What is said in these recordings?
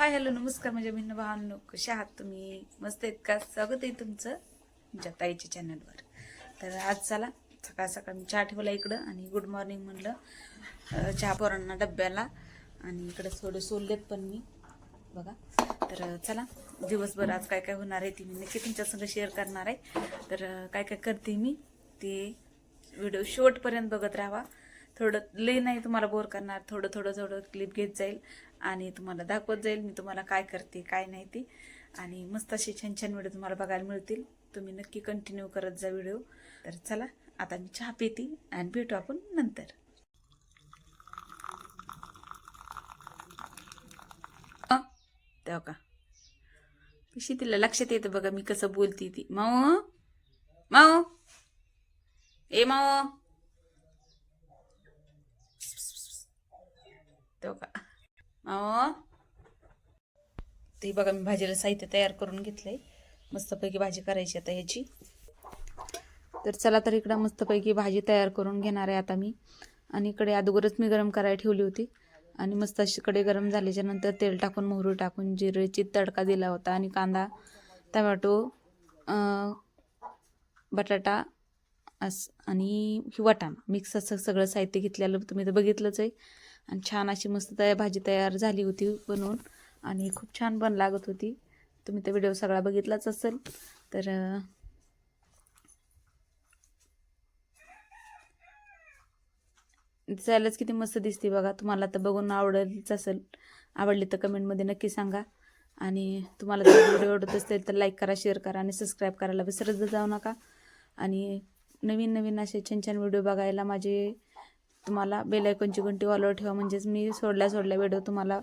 Hi hello नमस्कार माझ्या भिन्न भावांनो. कशा आहात तुम्ही? मस्त आहेत का? स्वागत आहे तुमचं तुमच्या ताईच्या चॅनलवर तर आज चला सकाळ सकाळ मी चहा ठेवला इकडं आणि गुड मॉर्निंग म्हणलं चहा पोरांना डब्याला आणि इकडं थोडं सोललेत पण मी. बघा. तर चला दिवसभर आज काय काय होणार आहे ती मी नक्की तुमच्यासंग शेअर करणार आहे. तर काय काय करते मी ते व्हिडिओ शेवटपर्यंत बघत राहा थोडं लई नाही तुम्हाला बोर करणार. थोडं थोडं थोडं क्लिप घेत जाईल. आणि तुम्हाला दाखवत जाईल मी तुम्हाला काय करते काय नाही ते. आणि मस्त असे छान छान व्हिडिओ तुम्हाला बघायला मिळतील. तुम्ही नक्की कंटिन्यू करत जा व्हिडिओ तर चला आता मी चहा पिते आणि भेटू आपण नंतर. तेव्हा का? कशी तिला लक्षात येतं बघा मी कसं बोलते ती. माओ माओ ए माओ तेव्हा का? अहो. ते बघा मी भाजीला साहित्य तयार करून घेतलंय. मस्तपैकी भाजी करायची आता ह्याची. तर चला तर इकडं मस्तपैकी भाजी तयार करून घेणार आहे आता मी. आणि इकडे अगोदरच मी गरम करायला ठेवली होती. आणि मस्त अशी कडे गरम झाल्याच्यानंतर तेल टाकून मोहरी टाकून जिरेची तडका दिला होता. आणि कांदा टमॅटो बटाटा अस आणि ही वाटाणा. मिक्स असं सगळं साहित्य घेतलेलं तुम्ही तर बघितलंच आहे. आणि छान अशी मस्त तयार भाजी तयार झाली होती बनवून. आणि खूप छान पण लागत होती. तुम्ही तर व्हिडिओ सगळा बघितलाच असेल. तर अं, दिसायलाच किती मस्त दिसते बघा. तुम्हाला तर बघून आवडलीच असेल. आवडली तर कमेंटमध्ये नक्की सांगा. आणि तुम्हाला जर व्हिडिओ आवडत असेल तर लाईक करा शेअर करा आणि सबस्क्राईब करायला विसरत जाऊ नका. आणि नवीन नवीन असे छान छान व्हिडिओ बघायला माझे तुम्हाला बेल आयकॉनची घंटी ऑलवर ठेवा. म्हणजेच मी सोडल्या सोडल्या व्हिडिओ तुम्हाला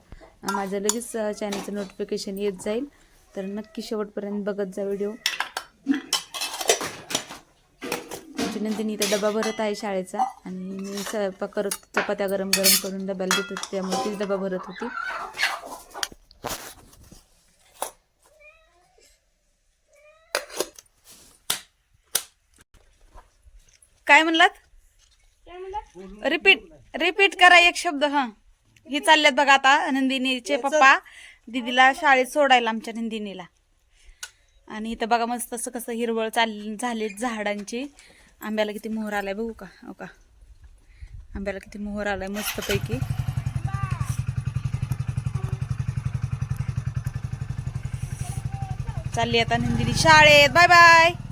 माझं लगेच चॅनलचं नोटिफिकेशन येत जाईल. तर नक्की शेवटपर्यंत बघत जा व्हिडिओ आमची नंदिनी इथं डबा भरत आहे शाळेचा. आणि मी स्वयंपाक करत चपात्या गरम गरम करून डब्याला देत होते. त्यामुळे तीच डबा भरत होती. काय म्हणलात? रिपीट रिपीट करा एक शब्द हा. ही चालल्यात बघा आता नंदिनीचे पप्पा. दीदीला शाळेत सोडायला आमच्या नंदिनीला. आणि इथं बघा मस्त असं कसं हिरवळ चाल झाले झाडांची. आंब्याला किती मोहर आलाय बघू का? हो का? आंब्याला किती मोहर आलाय मस्तपैकी. चालली आता नंदिनी शाळेत. Bye bye.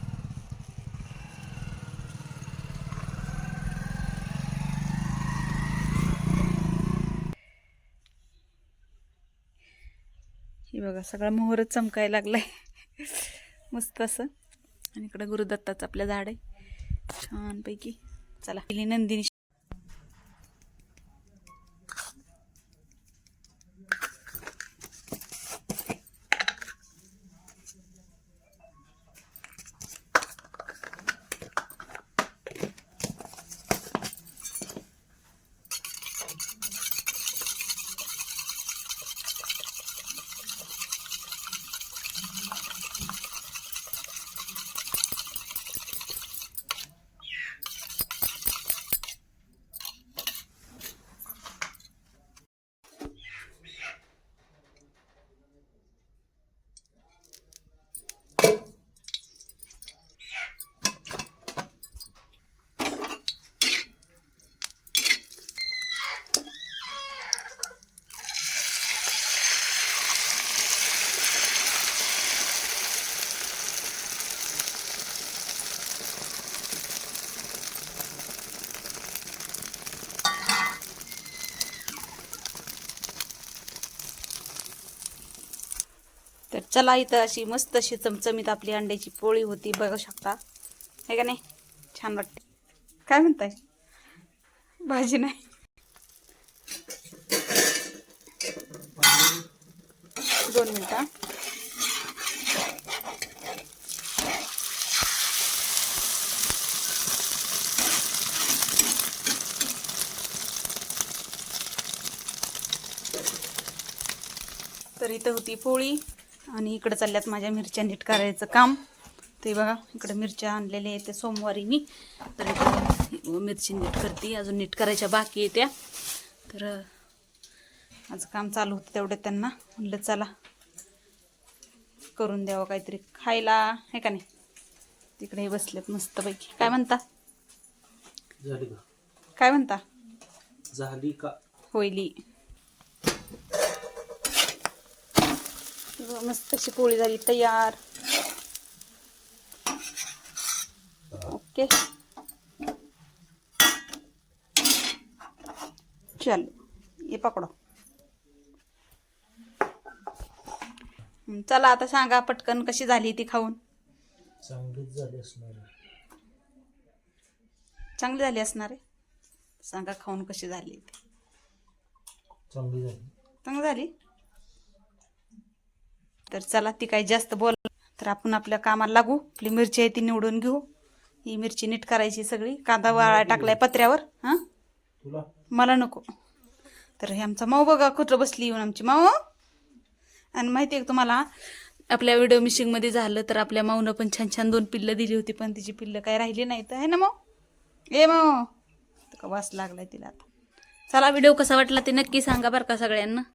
हे बघा सगळा मोहरच चमकायला लागलाय. मस्त असं. आणि इकडं गुरुदत्ताचं आपलं झाड आहे. छानपैकी. चला नंदिनी चला इथं अशी मस्त अशी चमचमीत आपली अंड्याची पोळी होती बघू शकता. आहे का नाही? छान वाटते. काय म्हणताय? भाजी नाही. दोन मिनटं तर इथं होती पोळी. आणि इकडं चालल्यात माझ्या मिरच्या नीट करायचं काम. ते बघा इकडं मिरच्या आणलेल्या आहेत ते सोमवारी मी. तर मिरची नीट करते. अजून नीट करायच्या बाकी आहे त्या. तर आज काम चालू होतं तेवढं त्यांना. म्हणलं चला करून द्यावं काहीतरी खायला. हे का नाही? तिकडे बसलेत मस्तपैकी. काय म्हणता? झाली का? काय म्हणता? झाली का? होईली मस्त अशी पोळी झाली तयार. ओके. चल ये पकडो. चला आता सांगा पटकन कशी झाली ती खाऊन. चांगलीच झाली असणार. चांगली झाली असणार आहे? सांगा खाऊन कशी झाली ती. चांगली झाली. चांगली झाली? तर चला ती काही जास्त बोल तर आपण आपल्या कामाला लागू. आपली मिरची आहे ती निवडून घेऊ. ही मिरची नीट करायची सगळी. कांदा वाळा टाकलाय पत्र्यावर. हां? मला नको. तर हे आमचा माऊ बघा कुठं बसली येऊन आमची माऊ. आणि माहिती आहे तुम्हाला आपल्या व्हिडिओ मिशिंगमध्ये झालं तर आपल्या माऊनं पण छान छान दोन पिल्लं दिली होती पण तिची पिल्लं काय राहिली नाही. तर आहे ना माऊ? ए माऊ का वास लागलाय तिला आता. चला व्हिडिओ कसा वाटला ते नक्की सांगा बरं का सगळ्यांना.